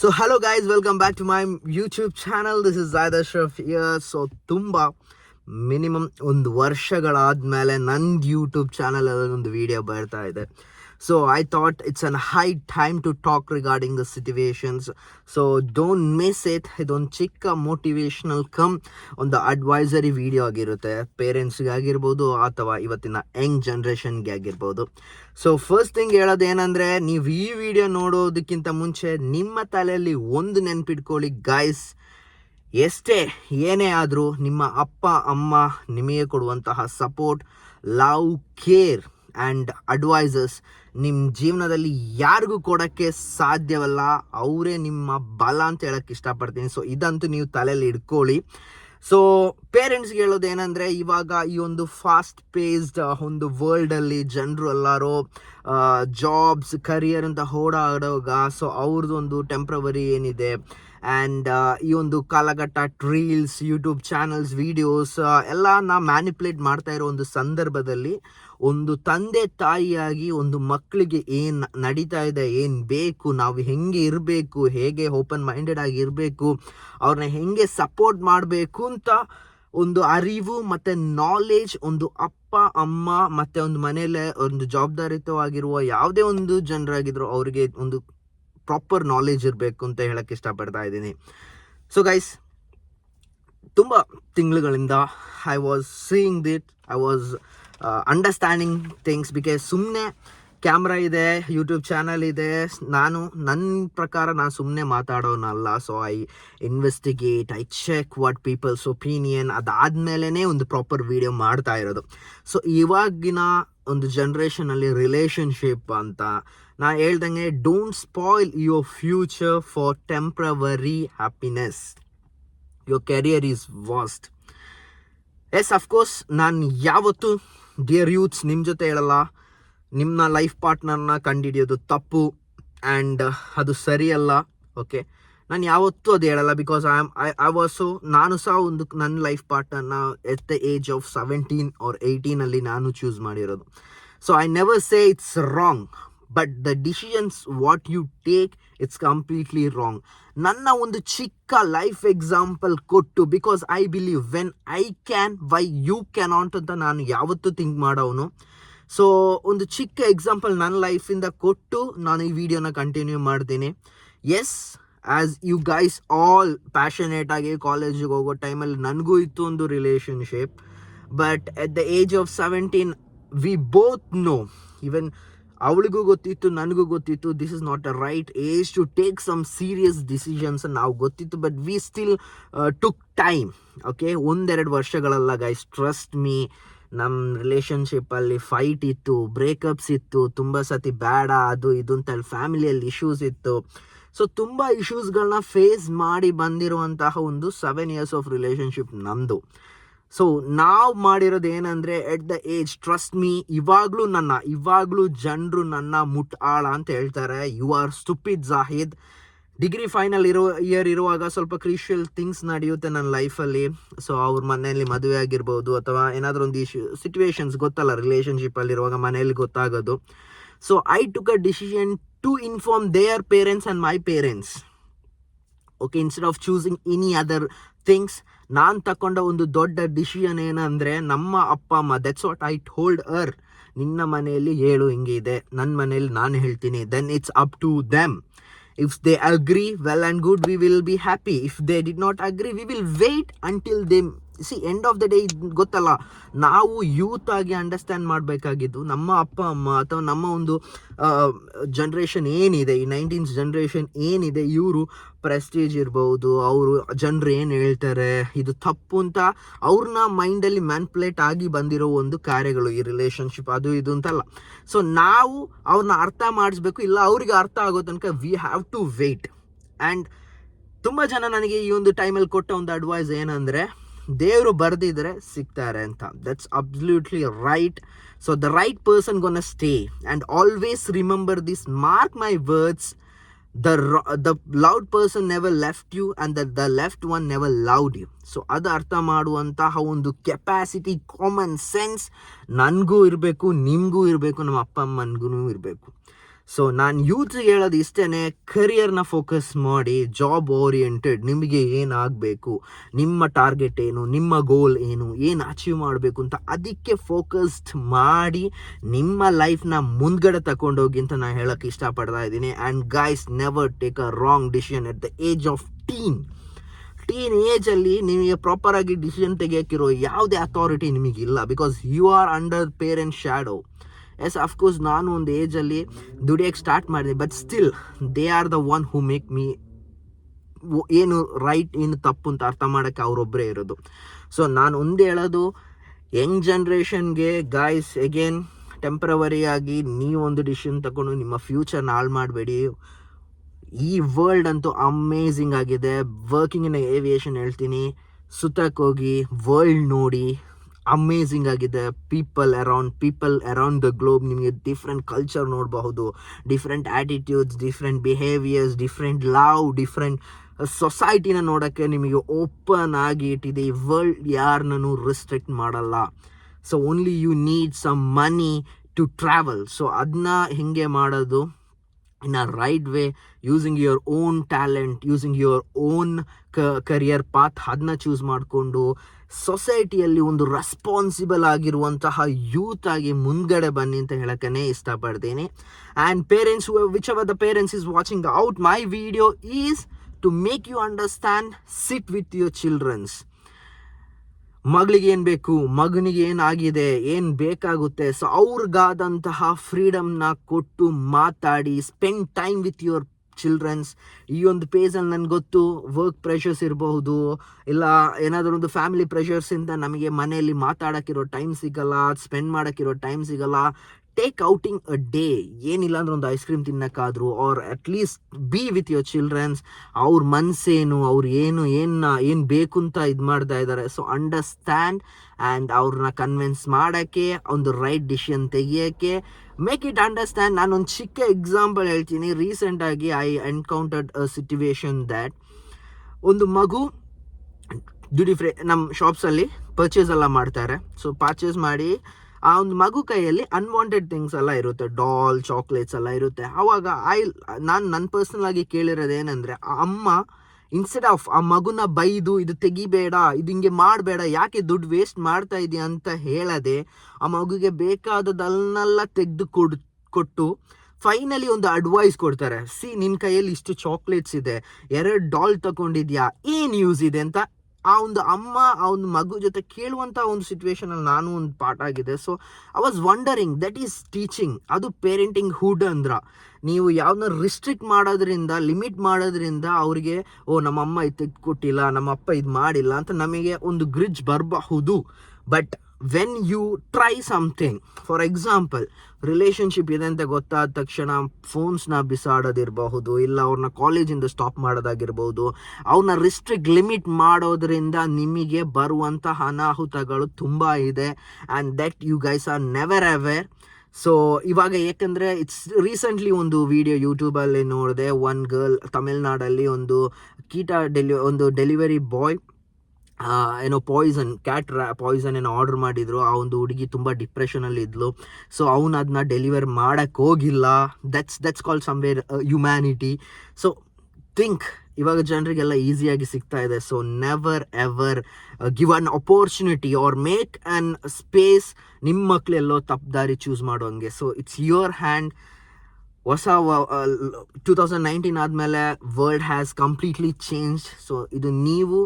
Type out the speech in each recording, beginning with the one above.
So hello guys welcome back to my YouTube channel this is Zaid Ashraf here so ತುಂಬ minimum ಒಂದು ವರ್ಷಗಳಾದಮೇಲೆ ನಂದು YouTube ಚಾನಲಲ್ಲಿ ಒಂದು ವಿಡಿಯೋ ಬರ್ತಾ ಇದೆ. So I thought it's an high time to talk regarding the situations. So don't miss it. ಇದೊಂದು ಚಿಕ್ಕ ಮೋಟಿವೇಶ್ನಲ್ ಕಮ್ ಒಂದು ಅಡ್ವೈಸರಿ ವಿಡಿಯೋ ಆಗಿರುತ್ತೆ ಪೇರೆಂಟ್ಸ್ಗೆ ಆಗಿರ್ಬೋದು ಅಥವಾ ಇವತ್ತಿನ ಯಂಗ್ ಜನ್ರೇಷನ್ಗೆ ಆಗಿರ್ಬೋದು ಸೊ ಫಸ್ಟ್ ಥಿಂಗ್ ಹೇಳೋದೇನೆಂದರೆ, ನೀವು ಈ ವಿಡಿಯೋ ನೋಡೋದಕ್ಕಿಂತ ಮುಂಚೆ ನಿಮ್ಮ ತಲೆಯಲ್ಲಿ ಒಂದು ನೆನ್ಪಿಟ್ಕೊಳ್ಳಿ ಗಾಯ್ಸ್ ಎಷ್ಟೇ ಏನೇ ಆದರೂ ನಿಮ್ಮ ಅಪ್ಪ, ಅಮ್ಮ ನಿಮಗೆ ಕೊಡುವಂತಹ support love care and advices ನಿಮ್ಮ ಜೀವನದಲ್ಲಿ ಯಾರಿಗೂ ಕೊಡೋಕ್ಕೆ ಸಾಧ್ಯವಲ್ಲ, ಅವರೇ ನಿಮ್ಮ ಬಲ ಅಂತ ಹೇಳಕ್ಕೆ ಇಷ್ಟಪಡ್ತೀನಿ. ಸೊ ಇದಂತೂ ನೀವು ತಲೆಯಲ್ಲಿ ಇಟ್ಕೊಳ್ಳಿ. ಸೊ ಪೇರೆಂಟ್ಸ್ಗೆ ಹೇಳೋದು ಏನಂದರೆ, ಇವಾಗ ಈ ಒಂದು ಫಾಸ್ಟ್ ಪೇಸ್ಡ್ ಒಂದು ವರ್ಲ್ಡಲ್ಲಿ ಜನರು ಎಲ್ಲರೂ ಜಾಬ್ಸ್ ಕರಿಯರ್ ಅಂತ ಓಡಾಡೋಗ ಸೊ ಅವ್ರದ್ದು ಒಂದು ಟೆಂಪ್ರವರಿ ಏನಿದೆ. ಆ್ಯಂಡ್ ಈ ಒಂದು ಕಾಲಘಟ್ಟ ರೀಲ್ಸ್ ಯೂಟ್ಯೂಬ್ ಚಾನಲ್ಸ್ ವೀಡಿಯೋಸ್ ಎಲ್ಲ ನಾ ಮ್ಯಾನಿಪ್ಯುಲೇಟ್ ಮಾಡ್ತಾ ಇರೋ ಒಂದು ಸಂದರ್ಭದಲ್ಲಿ ಒಂದು ತಂದೆ ತಾಯಿಯಾಗಿ ಒಂದು ಮಕ್ಕಳಿಗೆ ಏನು ನಡೀತಾ ಇದೆ, ಏನು ಬೇಕು, ನಾವು ಹೆಂಗೆ ಇರಬೇಕು, ಹೇಗೆ ಓಪನ್ ಮೈಂಡೆಡ್ ಆಗಿ ಇರಬೇಕು, ಅವ್ರನ್ನ ಹೆಂಗೆ ಸಪೋರ್ಟ್ ಮಾಡಬೇಕು ಅಂತ ಒಂದು ಅರಿವು ಮತ್ತು ನಾಲೆಜ್ ಒಂದು ಅಪ್ಪ, ಅಮ್ಮ ಮತ್ತು ಒಂದು ಮನೆಯಲ್ಲೇ ಒಂದು ಜವಾಬ್ದಾರಿತವಾಗಿರುವ ಯಾವುದೇ ಒಂದು ಜನರಾಗಿದ್ರು ಅವರಿಗೆ ಒಂದು ಪ್ರಾಪರ್ ನಾಲೆಜ್ ಇರಬೇಕು ಅಂತ ಹೇಳಕ್ಕೆ ಇಷ್ಟಪಡ್ತಾ ಇದ್ದೀನಿ. ಸೊ ಗೈಸ್ ತುಂಬ ತಿಂಗಳುಗಳಿಂದ I was seeing that I was understanding things because ಸುಮ್ಮನೆ ಕ್ಯಾಮ್ರಾ ಇದೆ ಯೂಟ್ಯೂಬ್ ಚಾನಲ್ ಇದೆ. ನಾನು ನನ್ನ ಪ್ರಕಾರ ನಾನು ಸುಮ್ಮನೆ ಮಾತಾಡೋನಲ್ಲ. So I investigate I check what people's opinion ಅದಾದಮೇಲೆ ಒಂದು ಪ್ರಾಪರ್ ವೀಡಿಯೋ ಮಾಡ್ತಾ ಇರೋದು. ಸೊ ಇವಾಗಿನ ಒಂದು ಜನ್ರೇಷನಲ್ಲಿ ರಿಲೇಷನ್ಶಿಪ್ ಅಂತ ನಾ ಹೇಳ್ದಂಗೆ don't spoil your future for temporary happiness your career is waste as of course ನಾನು ಯಾವತ್ತೂ ಡಿಯರ್ ಯೂತ್ಸ್ ನಿಮ್ಮ ಜೊತೆ ಹೇಳಲ್ಲ. ನಿಮ್ಮ ಲೈಫ್ ಪಾರ್ಟ್ನರ್ನ ಕಂಡುಹಿಡಿಯೋದು ತಪ್ಪು ಆ್ಯಂಡ್ ಅದು ಸರಿಯಲ್ಲ. ಓಕೆ ನಾನು ಯಾವತ್ತೂ ಅದು ಹೇಳಲ್ಲ because I am I I was ನಾನು ಸಹ ಒಂದು ನನ್ನ life ಪಾರ್ಟ್ನರ್ನ at the age of seventeen or ಏಯ್ಟೀನಲ್ಲಿ ನಾನು ಚೂಸ್ ಮಾಡಿರೋದು. So I never say it's wrong but the decisions what you take it's completely wrong ನನ್ನ ಒಂದು ಚಿಕ್ಕ ಲೈಫ್ ಎಕ್ಸಾಂಪಲ್ ಕೊಟ್ಟು because I believe when I can why you cannot ಅಂತ ನಾನು ಯಾವತ್ತೂ think ಮಾಡೋನು ಸೊ ಒಂದು ಚಿಕ್ಕ ಎಕ್ಸಾಂಪಲ್ ನನ್ನ ಲೈಫಿಂದ ಕೊಟ್ಟು ನಾನು ಈ ವಿಡಿಯೋನ ಕಂಟಿನ್ಯೂ ಮಾಡ್ತೀನಿ as as you guys all passionate ಆಗಿ ಕಾಲೇಜಿಗೆ ಹೋಗೋ ಟೈಮಲ್ಲಿ ನನಗೂ ಇತ್ತು ಒಂದು relationship but at the age of seventeen we both know even ಅವಳಿಗೂ ಗೊತ್ತಿತ್ತು, ನನಗೂ ಗೊತ್ತಿತ್ತು this is not a right age to take some serious decisions ನಾವು ಗೊತ್ತಿತ್ತು but we still took time okay ಒಂದೆರಡು ವರ್ಷಗಳಲ್ಲ ಗೈಸ್ ಟ್ರಸ್ಟ್ ಮೀ ನಮ್ಮ ರಿಲೇಷನ್ಶಿಪ್ಪಲ್ಲಿ fight ಇತ್ತು ಬ್ರೇಕಪ್ಸ್ ಇತ್ತು, ತುಂಬ ಸತಿ ಬೇಡ, ಅದು ಇದು ಅಂತ ಫ್ಯಾಮಿಲಿಯಲ್ಲಿ ಇಶ್ಯೂಸ್ ಇತ್ತು. ಸೊ ತುಂಬ ಇಶ್ಯೂಸ್ಗಳನ್ನ ಫೇಸ್ ಮಾಡಿ ಬಂದಿರುವಂತಹ ಒಂದು ಸೆವೆನ್ ಇಯರ್ಸ್ ಆಫ್ ರಿಲೇಷನ್ಶಿಪ್ ನಮ್ಮದು ಸೊ ನಾವು ಮಾಡಿರೋದು ಏನಂದರೆ at the age trust me ಇವಾಗಲೂ ನನ್ನ, ಇವಾಗಲೂ ಜನರು ನನ್ನ ಮುಟ್ ಆಳ ಅಂತ ಹೇಳ್ತಾರೆ. You are stupid Zahid degree final ಇರೋ ಇಯರ್ ಇರುವಾಗ ಸ್ವಲ್ಪ ಕ್ರಿಶಿಯಲ್ ಥಿಂಗ್ಸ್ ನಡೆಯುತ್ತೆ ನನ್ನ ಲೈಫಲ್ಲಿ ಸೊ ಅವ್ರ ಮನೆಯಲ್ಲಿ ಮದುವೆ ಆಗಿರ್ಬೋದು ಅಥವಾ ಏನಾದರೂ ಒಂದು ಇಶ್ಯೂ ಸಿಚುವೇಶನ್ಸ್ ಗೊತ್ತಲ್ಲ ರಿಲೇಷನ್ಶಿಪ್ಪಲ್ಲಿರುವಾಗ ಮನೆಯಲ್ಲಿ ಗೊತ್ತಾಗೋದು. So I took a decision to inform their parents and my parents okay instead of choosing any other things ನಾನು ತಕೊಂಡ ಒಂದು ದೊಡ್ಡ ಡಿಸಿಷನ್ ಏನಂದರೆ ನಮ್ಮ ಅಪ್ಪ ಅಮ್ಮ ದಟ್ಸ್ ವಾಟ್ ಐ ಹೋಲ್ಡ್ ಅರ್ ನಿನ್ನ ಮನೆಯಲ್ಲಿ ಹೇಳು, ಹಿಂಗೆ ನನ್ನ ಮನೆಯಲ್ಲಿ ನಾನು ಹೇಳ್ತೀನಿ. Then it's up to them if they agree well and good we will be happy if they did not agree we will wait until they see end of the day ಗೊತ್ತಲ್ಲ, ನಾವು ಯೂತ್ ಆಗಿ understand ಮಾಡಬೇಕಾಗಿದ್ದು, ನಮ್ಮ ಅಪ್ಪ, ಅಮ್ಮ ಅಥವಾ ನಮ್ಮ ಒಂದು generation ಏನಿದೆ, ಈ ನೈನ್ಟೀನ್ಸ್ ಜನ್ರೇಷನ್ ಏನಿದೆ, ಇವರು ಪ್ರೆಸ್ಟೀಜ್ ಇರ್ಬೋದು, ಅವರು ಜನರು ಏನು ಹೇಳ್ತಾರೆ, ಇದು ತಪ್ಪು ಅಂತ ಅವ್ರನ್ನ ಮೈಂಡಲ್ಲಿ ಮ್ಯಾನ್ಪುಲೇಟ್ ಆಗಿ ಬಂದಿರೋ ಒಂದು ಕಾರ್ಯಗಳು, ಈ ರಿಲೇಷನ್ಶಿಪ್ ಅದು ಇದು ಅಂತಲ್ಲ. ಸೊ ನಾವು ಅವ್ರನ್ನ ಅರ್ಥ ಮಾಡಿಸ್ಬೇಕು, ಇಲ್ಲ ಅವ್ರಿಗೆ ಅರ್ಥ ಆಗೋ ತನಕ we have to wait and ತುಂಬ ಜನ ನನಗೆ ಈ ಒಂದು ಟೈಮಲ್ಲಿ ಕೊಟ್ಟ ಒಂದು ಅಡ್ವೈಸ್ ಏನಂದರೆ ದೇವರು ಬರೆದಿದ್ರೆ ಸಿಗ್ತಾರೆ ಅಂತ. That's absolutely right so the right person gonna stay and always remember this mark my words the the loud person never left you and the the left one never loud you so ಅದು ಅರ್ಥ ಮಾಡುವಂತಹ ಒಂದು capacity common sense ನನಗೂ ಇರಬೇಕು, ನಿಮಗೂ ಇರಬೇಕು, ನಮ್ಮ ಅಪ್ಪ ಅಮ್ಮನಿಗೂ ಇರಬೇಕು. ಸೊ ನಾನು ಯೂತ್ಗೆ ಹೇಳೋದು ಇಷ್ಟೇ ಕರಿಯರ್ನ ಫೋಕಸ್ ಮಾಡಿ ಜಾಬ್ ಓರಿಯೆಂಟೆಡ್ ನಿಮಗೆ ಏನಾಗಬೇಕು, ನಿಮ್ಮ ಟಾರ್ಗೆಟ್ ಏನು, ನಿಮ್ಮ ಗೋಲ್ ಏನು ಏನು ಅಚೀವ್ ಮಾಡಬೇಕು ಅಂತ ಅದಕ್ಕೆ ಫೋಕಸ್ಡ್ ಮಾಡಿ, ನಿಮ್ಮ ಲೈಫ್ನ ಮುಂದ್ಗಡೆ ತಗೊಂಡೋಗಿ ಅಂತ ನಾನು ಹೇಳೋಕ್ಕೆ ಇಷ್ಟಪಡ್ತಾ ಇದ್ದೀನಿ. And guys never take a wrong decision at the age of teen teen ಏಜಲ್ಲಿ ನಿಮಗೆ ಪ್ರಾಪರಾಗಿ ಡಿಸಿಷನ್ ತೆಗಿಯೋಕ್ಕಿರೋ ಯಾವುದೇ authority ನಿಮಗಿಲ್ಲ because you are under parent shadow as of course ನಾನು ಒಂದು ಏಜಲ್ಲಿ ದುಡಿಯೋಕ್ಕೆ ಸ್ಟಾರ್ಟ್ ಮಾಡಿದೆ but still they are the one who make me ಏನು ರೈಟ್ ಏನು ತಪ್ಪು ಅಂತ ಅರ್ಥ ಮಾಡೋಕ್ಕೆ ಅವರೊಬ್ಬರೇ ಇರೋದು. ಸೊ ನಾನು ಒಂದು ಹೇಳೋದು ಯಂಗ್ ಜನ್ರೇಷನ್ಗೆ ಗಾಯ್ಸ್ ಎಗೇನ್ ಟೆಂಪ್ರವರಿಯಾಗಿ ನೀವೊಂದು ಡಿಸಿಷನ್ ತಗೊಂಡು ನಿಮ್ಮ ಫ್ಯೂಚರ್ನ ಹಾಳು ಮಾಡಬೇಡಿ. ಈ ವರ್ಲ್ಡ್ ಅಂತೂ ಅಮೇಝಿಂಗ್ ಆಗಿದೆ. ವರ್ಕಿಂಗ್ ಇನ್ ಏವಿಯೇಷನ್ ಹೇಳ್ತೀನಿ. ಸುತ್ತಕ್ಕೋಗಿ ವರ್ಲ್ಡ್ ನೋಡಿ. ಅಮೇಝಿಂಗ್ ಆಗಿದೆ. People around people around the globe ನಿಮಗೆ ಡಿಫ್ರೆಂಟ್ ಕಲ್ಚರ್ ನೋಡಬಹುದು. Different attitudes different behaviours different love different ಸೊಸೈಟಿನ ನೋಡೋಕ್ಕೆ ನಿಮಗೆ ಓಪನ್ ಆಗಿ ಇಟ್ಟಿದೆ. ಈ ವರ್ಲ್ಡ್ ಯಾರನ್ನೂ ರಿಸ್ಟ್ರಿಕ್ಟ್ ಮಾಡಲ್ಲ. So only you need some money to travel so ಅದನ್ನ ಹೆಂಗೆ ಮಾಡೋದು in a right way using your own talent using your own career path ಅದನ್ನ ಚೂಸ್ ಮಾಡಿಕೊಂಡು ಸೊಸೈಟಿಯಲ್ಲಿ ಒಂದು ರೆಸ್ಪಾನ್ಸಿಬಲ್ ಆಗಿರುವಂತಹ ಯೂತ್ ಆಗಿ ಮುಂದ್ಗಡೆ ಬನ್ನಿ ಅಂತ ಹೇಳೋಕ್ಕೇ ಇಷ್ಟಪಡ್ತೀನಿ. And parents which our the parents is watching out my video is to make you understand sit with your childrens ಮಗಳಿಗೆ ಏನು ಬೇಕು, ಮಗನಿಗೆ ಏನಾಗಿದೆ ಏನು ಬೇಕಾಗುತ್ತೆ. ಸೊ ಅವ್ರಿಗಾದಂತಹ ಫ್ರೀಡಮ್ನ ಕೊಟ್ಟು ಮಾತಾಡಿ spend time with your childrens ಈ ಒಂದು ಪೇಜಲ್ಲಿ ನನಗೆ ಗೊತ್ತು ವರ್ಕ್ ಪ್ರೆಷರ್ಸ್ ಇರಬಹುದು, ಇಲ್ಲ ಏನಾದರೂ ಒಂದು ಫ್ಯಾಮಿಲಿ ಪ್ರೆಷರ್ಸಿಂದ ನಮಗೆ ಮನೆಯಲ್ಲಿ ಮಾತಾಡೋಕ್ಕಿರೋ ಟೈಮ್ ಸಿಗಲ್ಲ ಸ್ಪೆಂಡ್ ಮಾಡೋಕ್ಕಿರೋ ಟೈಮ್ ಸಿಗಲ್ಲ ಟೇಕ್ ಔಟಿಂಗ್ ಅ ಡೇ ಏನಿಲ್ಲ ಅಂದ್ರೆ ಒಂದು ice cream ತಿನ್ನೋಕ್ಕಾದ್ರು or at least be with your childrens ಅವ್ರ ಮನಸ್ಸೇನು ಅವ್ರು ಏನು ಏನು ಏನು ಬೇಕು ಅಂತ ಇದು ಮಾಡ್ತಾ ಇದ್ದಾರೆ ಸೊ ಅಂಡರ್ಸ್ಟ್ಯಾಂಡ್ ಆ್ಯಂಡ್ ಅವ್ರನ್ನ ಕನ್ವಿನ್ಸ್ ಮಾಡೋಕ್ಕೆ, ಒಂದು ರೈಟ್ ಡಿಸಿಷನ್ ತೆಗಿಯೋಕ್ಕೆ ಮೇಕ್ ಇಟ್ ಅಂಡರ್ಸ್ಟ್ಯಾಂಡ್ ನಾನೊಂದು ಚಿಕ್ಕ ಎಕ್ಸಾಂಪಲ್ ಹೇಳ್ತೀನಿ. ರೀಸೆಂಟಾಗಿ I encountered a situation that ಒಂದು ಮಗು ಡ್ಯೂಟಿ ಫ್ರೀ ನಮ್ಮ ಶಾಪ್ಸಲ್ಲಿ ಪರ್ಚೇಸ್ ಎಲ್ಲ ಮಾಡ್ತಾರೆ. ಸೊ ಪರ್ಚೇಸ್ ಮಾಡಿ, ಆ ಒಂದು ಮಗು ಕೈಯಲ್ಲಿ ಅನ್ವಾಂಟೆಡ್ ಥಿಂಗ್ಸ್ ಎಲ್ಲ ಇರುತ್ತೆ. ಡಾಲ್ ಚಾಕ್ಲೇಟ್ಸ್ ಎಲ್ಲ ಇರುತ್ತೆ. ಆವಾಗ ಐ ನಾನು ನನ್ನ ಪರ್ಸ್ನಲ್ ಆಗಿ ಕೇಳಿರೋದು ಏನಂದರೆ ಆ ಅಮ್ಮ ಇನ್ಸ್ಟೆಡ್ ಆಫ್ ಆ ಮಗುನ ಬೈದು, ಇದು ತೆಗಿಬೇಡ, ಇದು ಹಿಂಗೆ ಮಾಡಬೇಡ, ಯಾಕೆ ದುಡ್ಡು ವೇಸ್ಟ್ ಮಾಡ್ತಾ ಇದೆಯಾ? ಅಂತ ಹೇಳದೆ, ಆ ಮಗುಗೆ ಬೇಕಾದದನ್ನೆಲ್ಲ ತೆಗೆದು ಕೊಡ್, ಕೊಟ್ಟು ಫೈನಲಿ ಒಂದು ಅಡ್ವೈಸ್ ಕೊಡ್ತಾರೆ. ಸಿ ನಿನ್ನ ಕೈಯಲ್ಲಿ ಇಷ್ಟು ಚಾಕ್ಲೇಟ್ಸ್ ಇದೆ, ಎರಡು ಡಾಲ್ ತಗೊಂಡಿದ್ಯಾ ಏನು ಯೂಸ್ ಇದೆ? ಅಂತ ಆ ಒಂದು ಅಮ್ಮ, ಆ ಒಂದು ಮಗು ಜೊತೆ ಕೇಳುವಂಥ ಒಂದು ಸಿಚುವೇಶನಲ್ಲಿ ನಾನು ಒಂದು ಪಾಠ ಆಗಿದೆ. So I was wondering that is teaching ಅದು ಪೇರೆಂಟಿಂಗ್ ಹುಡ್ ಅಂದ್ರ. ನೀವು ಯಾವ್ದನ್ನ ರಿಸ್ಟ್ರಿಕ್ಟ್ ಮಾಡೋದ್ರಿಂದ ಲಿಮಿಟ್ ಮಾಡೋದ್ರಿಂದ ಅವ್ರಿಗೆ, ಓ ನಮ್ಮ ಅಮ್ಮ ಇದು ಕೊಟ್ಟಿಲ್ಲ ನಮ್ಮ ಅಪ್ಪ ಇದು ಮಾಡಿಲ್ಲ ಅಂತ ನಮಗೆ ಒಂದು ಗ್ರಿಜ್ ಬರಬಹುದು. But when you try something for example relationship ಇದೆ ಅಂತ ಗೊತ್ತಾದ ತಕ್ಷಣ ಫೋನ್ಸ್ನ ಬಿಸಾಡೋದಿರಬಹುದು, ಇಲ್ಲ ಅವ್ರನ್ನ ಕಾಲೇಜಿಂದ ಸ್ಟಾಪ್ ಮಾಡೋದಾಗಿರ್ಬೋದು ಅವ್ರನ್ನ ರಿಸ್ಟ್ರಿಕ್ಟ್ ಲಿಮಿಟ್ ಮಾಡೋದ್ರಿಂದ ನಿಮಗೆ ಬರುವಂಥ ಅನಾಹುತಗಳು ತುಂಬ ಇದೆ and that you guys are never aware so ಇವಾಗ ಏಕೆಂದರೆ ಇಟ್ಸ್ ರೀಸೆಂಟ್ಲಿ ಒಂದು ವಿಡಿಯೋ ಯೂಟ್ಯೂಬಲ್ಲಿ ನೋಡಿದೆ ಒನ್ ಗರ್ಲ್ ತಮಿಳ್ನಾಡಲ್ಲಿ ಒಂದು ಕೀಟ ಡೆಲಿ ಒಂದು ಡೆಲಿವರಿ ಬಾಯ್ ಏನೋ ಪಾಯ್ಸನ್ ಕ್ಯಾಟ್ ಪಾಯ್ಸನ್ ಏನೋ ಆರ್ಡರ್ ಮಾಡಿದ್ರು. ಆ ಒಂದು ಹುಡುಗಿ ತುಂಬ ಡಿಪ್ರೆಷನಲ್ಲಿ ಇದ್ಲು. ಸೊ ಅವನು ಅದನ್ನ ಡೆಲಿವರ್ ಮಾಡೋಕ್ಕೆ ಹೋಗಿಲ್ಲ. That's that's call somewhere humanity so think ಇವಾಗ ಜನರಿಗೆಲ್ಲ ಈಸಿಯಾಗಿ ಸಿಗ್ತಾ ಇದೆ. So never ever give an opportunity or make an space ನಿಮ್ಮ ಮಕ್ಕಳೆಲ್ಲೋ ತಪ್ಪು ದಾರಿ ಚೂಸ್ ಮಾಡೋಂಗೆ ಸೊ ಇಟ್ಸ್ ಯುವರ್ ಹ್ಯಾಂಡ್ ಹೊಸ ಟೂ ತೌಸಂಡ್ ನೈನ್ಟೀನ್ ಆದಮೇಲೆ world has completely change so ಇದು ನೀವು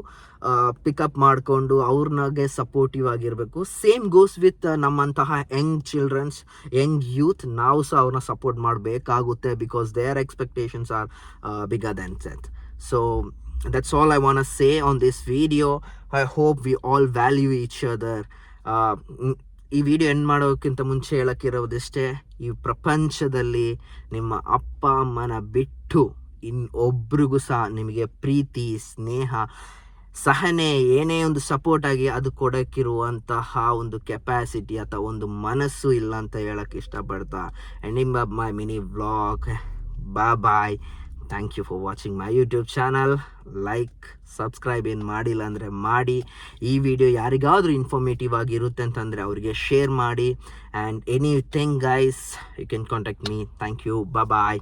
ಪಿಕಪ್ ಮಾಡಿಕೊಂಡು ಅವ್ರನ್ನಾಗೆ ಸಪೋರ್ಟಿವ್ ಆಗಿರಬೇಕು ಸೇಮ್ ಗೋಸ್ ವಿತ್ ನಮ್ಮಂತಹ ಯಂಗ್ ಚಿಲ್ಡ್ರನ್ಸ್ ಯಂಗ್ ಯೂತ್ ನಾವು ಸಹ ಅವ್ರನ್ನ ಸಪೋರ್ಟ್ ಮಾಡಬೇಕಾಗುತ್ತೆ because their expectations are bigger then set so that's all I want to say on this video. I hope we all value each other. ಈ video end ಮಾಡೋಕ್ಕಿಂತ ಮುಂಚೆ ಹೇಳಕ್ಕಿರೋದಿಷ್ಟೇ, ಈ ಪ್ರಪಂಚದಲ್ಲಿ ನಿಮ್ಮ ಅಪ್ಪ, ಅಮ್ಮನ ಬಿಟ್ಟು ಇನ್ನೊಬ್ರಿಗೂ ಸಹ ನಿಮಗೆ ಪ್ರೀತಿ, ಸ್ನೇಹ, ಸಹನೆ, ಏನೇ ಒಂದು ಸಪೋರ್ಟ್ ಆಗಿ ಅದು ಕೊಡೋಕ್ಕಿರುವಂತಹ ಒಂದು ಕೆಪಾಸಿಟಿ ಅಥವಾ ಒಂದು ಮನಸ್ಸು ಇಲ್ಲ ಅಂತ ಹೇಳಕ್ಕೆ ಇಷ್ಟಪಡ್ತಾ. ಎಂಡಿಂಗ್ ಮೈ ಮಿನಿ ವ್ಲಾಗ್ ಬಾ bye thank you for watching my YouTube channel like subscribe ಏನು ಮಾಡಿಲ್ಲ ಅಂದರೆ ಮಾಡಿ. ಈ ವಿಡಿಯೋ ಯಾರಿಗಾದರೂ ಇನ್ಫಾರ್ಮೇಟಿವ್ ಆಗಿರುತ್ತೆ ಅಂತಂದರೆ ಅವರಿಗೆ ಶೇರ್ ಮಾಡಿ. And anything guys you can contact me thank you bye